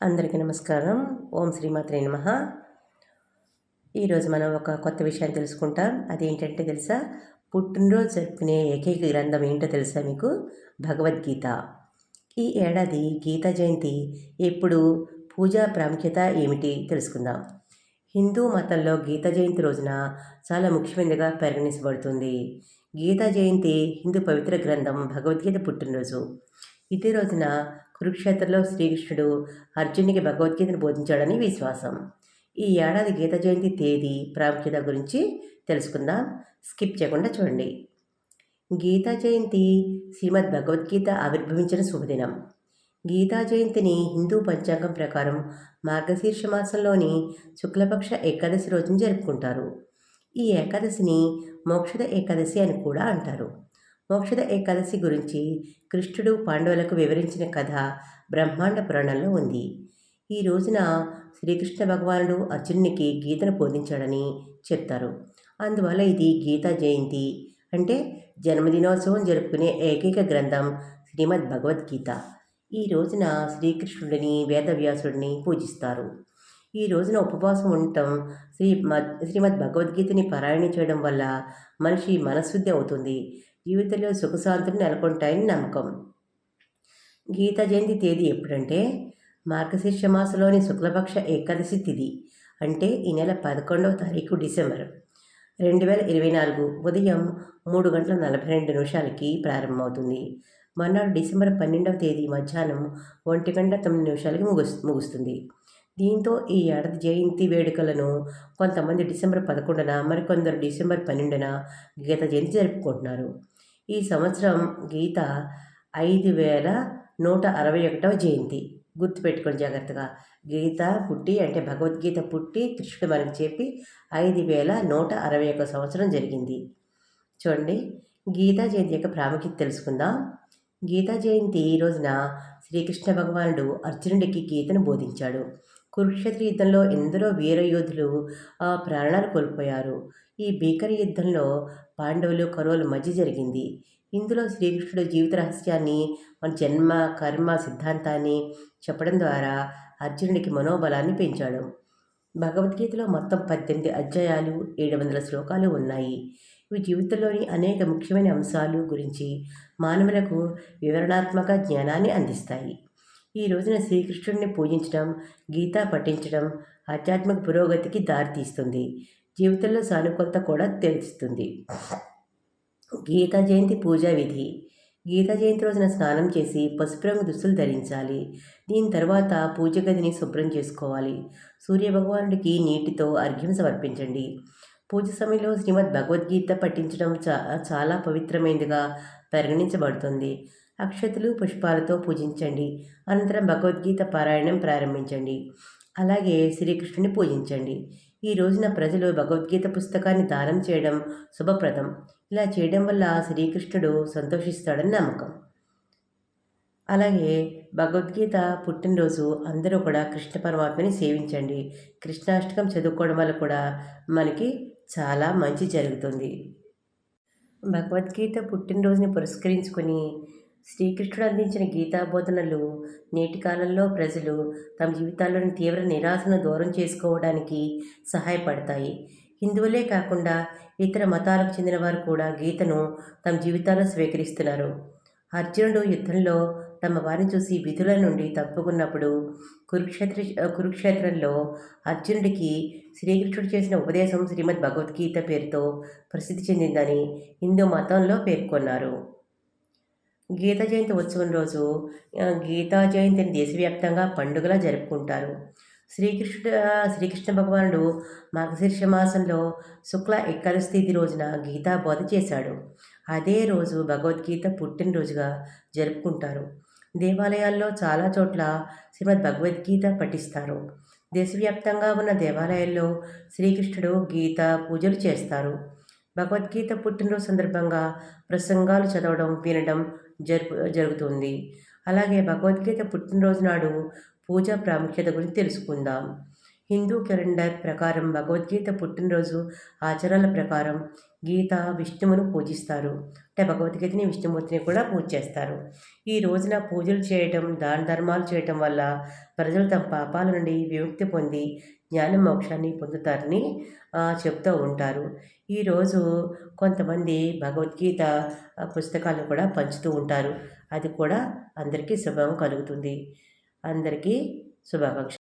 అందరికీ నమస్కారం. ఓం శ్రీమాత్రే నమ. ఈరోజు మనం ఒక కొత్త విషయాన్ని తెలుసుకుంటాం. అదేంటంటే తెలుసా? పుట్టినరోజు జరుపుకునే ఏకైక గ్రంథం ఏంటో తెలుసా మీకు? భగవద్గీత. ఈ ఏడాది గీతా జయంతి ఎప్పుడు పూజా ప్రాముఖ్యత ఏమిటి తెలుసుకుందాం. హిందూ మతంలో గీతా జయంతి రోజున చాలా ముఖ్యమైనదిగా పరిగణించబడుతుంది. గీతా జయంతి హిందూ పవిత్ర గ్రంథం భగవద్గీత పుట్టినరోజు. ఇదే రోజున కురుక్షేత్రంలో శ్రీకృష్ణుడు అర్జునికి భగవద్గీతను బోధించాడని విశ్వాసం. ఈ ఏడాది గీత జయంతి తేదీ ప్రాముఖ్యత గురించి తెలుసుకుందాం. స్కిప్ చేయకుండా చూడండి. గీతా జయంతి శ్రీమద్ భగవద్గీత ఆవిర్భవించిన శుభదినం. గీతా జయంతిని హిందూ పంచాంగం ప్రకారం మార్గశీర్ష మాసంలోని శుక్లపక్ష ఏకాదశి రోజున జరుపుకుంటారు. ఈ ఏకాదశిని మోక్షద ఏకాదశి అని కూడా అంటారు. మోక్షద ఏకాదశి గురించి కృష్ణుడు పాండవులకు వివరించిన కథ బ్రహ్మాండ పురాణంలో ఉంది. ఈ రోజున శ్రీకృష్ణ భగవానుడు అర్జునునికి గీతను బోధించాడని చెప్తారు. అందువల్ల ఇది గీతా జయంతి అంటే జన్మదినోత్సవం జరుపుకునే ఏకైక గ్రంథం శ్రీమద్ భగవద్గీత. ఈ రోజున శ్రీకృష్ణుడిని వేదవ్యాసుడిని పూజిస్తారు. ఈ రోజున ఉపవాసం ఉండటం శ్రీ శ్రీమద్ భగవద్గీతని పారాయణ చేయడం వల్ల మనిషి మనశుద్ధి అవుతుంది. జీవితంలో సుఖశాంతులు నెలకొంటాయని నమ్మకం. గీత జయంతి తేదీ ఎప్పుడంటే మార్గశీర్ష మాసంలోని శుక్లపక్ష ఏకాదశి తిథి అంటే ఈ నెల పదకొండవ తారీఖు డిసెంబర్. రెండు వేల ఇరవై నాలుగు ఉదయం మూడు గంటల నలభై రెండు నిమిషాలకి ప్రారంభమవుతుంది. మర్నాడు డిసెంబర్ పన్నెండవ తేదీ మధ్యాహ్నం ఒంటి గంట తొమ్మిది నిమిషాలకి ముగుస్ ముగుస్తుంది. దీంతో ఈ ఏడాది జయంతి వేడుకలను కొంతమంది డిసెంబర్ పదకొండున మరికొందరు డిసెంబర్ పన్నెండున గీత జయంతి జరుపుకుంటున్నారు. ఈ సంవత్సరం గీత ఐదు వేల నూట అరవై ఒకటవ జయంతి. గుర్తుపెట్టుకోండి జాగ్రత్తగా. గీత పుట్టి అంటే భగవద్గీత పుట్టి కృష్ణుడు మనకి చెప్పి ఐదు వేల నూట అరవై ఒక సంవత్సరం జరిగింది. చూడండి గీతా జయంతి యొక్క ప్రాముఖ్యత తెలుసుకుందాం. గీతా జయంతి ఈ రోజున శ్రీకృష్ణ భగవానుడు అర్జునుడికి గీతను బోధించాడు. కురుక్షేత్ర యుద్ధంలో ఎందరో వీర యోధులు ప్రాణాలు కోల్పోయారు. ఈ భీకర యుద్ధంలో పాండవులు కరువుల మధ్య జరిగింది. ఇందులో శ్రీకృష్ణుడు జీవిత రహస్యాన్ని మన జన్మ కర్మ సిద్ధాంతాన్ని చెప్పడం ద్వారా అర్జునుడికి మనోబలాన్ని పెంచాడు. భగవద్గీతలో మొత్తం పద్దెనిమిది అధ్యాయాలు ఏడు వందల శ్లోకాలు ఉన్నాయి. ఇవి జీవితంలోని అనేక ముఖ్యమైన అంశాలు గురించి మానవులకు వివరణాత్మక జ్ఞానాన్ని అందిస్తాయి. ఈ రోజున శ్రీకృష్ణుడిని పూజించడం గీత పఠించడం ఆధ్యాత్మిక పురోగతికి దారితీస్తుంది. జీవితంలో సానుకూలత కూడా తెలుస్తుంది గీతా జయంతి పూజా విధి. గీతా జయంతి రోజున స్నానం చేసి పసుపు రంగు దుస్తులు ధరించాలి. దీని తర్వాత పూజ గదిని శుభ్రం చేసుకోవాలి. సూర్యభగవానుడికి నీటితో అర్ఘ్యం సమర్పించండి. పూజ సమయంలో శ్రీమద్ భగవద్గీత పఠించడం చా చాలా పవిత్రమైనదిగా పరిగణించబడుతుంది. అక్షతులు పుష్పాలతో పూజించండి. అనంతరం భగవద్గీత పారాయణం ప్రారంభించండి. అలాగే శ్రీకృష్ణుని పూజించండి. ఈ రోజున ప్రజలు భగవద్గీత పుస్తకాన్ని దానం చేయడం శుభప్రదం. ఇలా చేయడం వల్ల శ్రీకృష్ణుడు సంతోషిస్తాడని నమ్మకం. అలాగే భగవద్గీత పుట్టినరోజు అందరూ కూడా కృష్ణ పరమాత్మని సేవించండి. కృష్ణాష్టకం చదువుకోవడం వల్ల కూడా మనకి చాలా మంచి జరుగుతుంది. భగవద్గీత పుట్టినరోజుని పురస్కరించుకొని శ్రీకృష్ణుడు అందించిన గీతాబోధనలు నేటి కాలంలో ప్రజలు తమ జీవితాల్లోని తీవ్ర నిరాశను దూరం చేసుకోవడానికి సహాయపడతాయి. హిందువులే కాకుండా ఇతర మతాలకు చెందిన వారు కూడా గీతను తమ జీవితాల్లో స్వీకరిస్తున్నారు. అర్జునుడు యుద్ధంలో తమ వారిని చూసి విధుల నుండి తప్పుకున్నప్పుడు కురుక్షేత్ర కురుక్షేత్రంలో అర్జునుడికి శ్రీకృష్ణుడు చేసిన ఉపదేశం శ్రీమద్ భగవద్గీత పేరుతో ప్రసిద్ధి చెందిందని హిందూ మతంలో పేర్కొన్నారు. గీత జయంతి ఉత్సవం రోజు గీతా జయంతిని దేశవ్యాప్తంగా పండుగలా జరుపుకుంటారు. శ్రీకృష్ణుడు శ్రీకృష్ణ భగవానుడు మార్గశీర్ష మాసంలో శుక్ల ఏకాదశి తేదీ రోజున గీతా బోధ చేశాడు. అదే రోజు భగవద్గీత పుట్టినరోజుగా జరుపుకుంటారు. దేవాలయాల్లో చాలా చోట్ల శ్రీమద్ భగవద్గీత పఠిస్తారు. దేశవ్యాప్తంగా ఉన్న దేవాలయాల్లో శ్రీకృష్ణుడు గీత పూజలు చేస్తారు. భగవద్గీత పుట్టినరోజు సందర్భంగా ప్రసంగాలు చదవడం వినడం జరుపు జరుగుతుంది. అలాగే భగవద్గీత పుట్టినరోజు నాడు పూజా ప్రాముఖ్యత గురించి తెలుసుకుందాం. హిందూ క్యాలెండర్ ప్రకారం భగవద్గీత పుట్టినరోజు ఆచారాల ప్రకారం గీత విష్ణువును పూజిస్తారు. అంటే భగవద్గీతని విష్ణుమూర్తిని కూడా పూజ చేస్తారు. ఈ రోజున పూజలు చేయటం దాన ధర్మాలు చేయటం వల్ల ప్రజలు తమ పాపాల నుండి విముక్తి పొంది జ్ఞాన మోక్షాన్ని పొందుతారని చెప్తూ ఉంటారు. ఈరోజు కొంతమంది భగవద్గీత పుస్తకాలను కూడా పంచుతూ ఉంటారు. అది కూడా అందరికీ శుభం కలుగుతుంది. అందరికీ శుభాకాంక్ష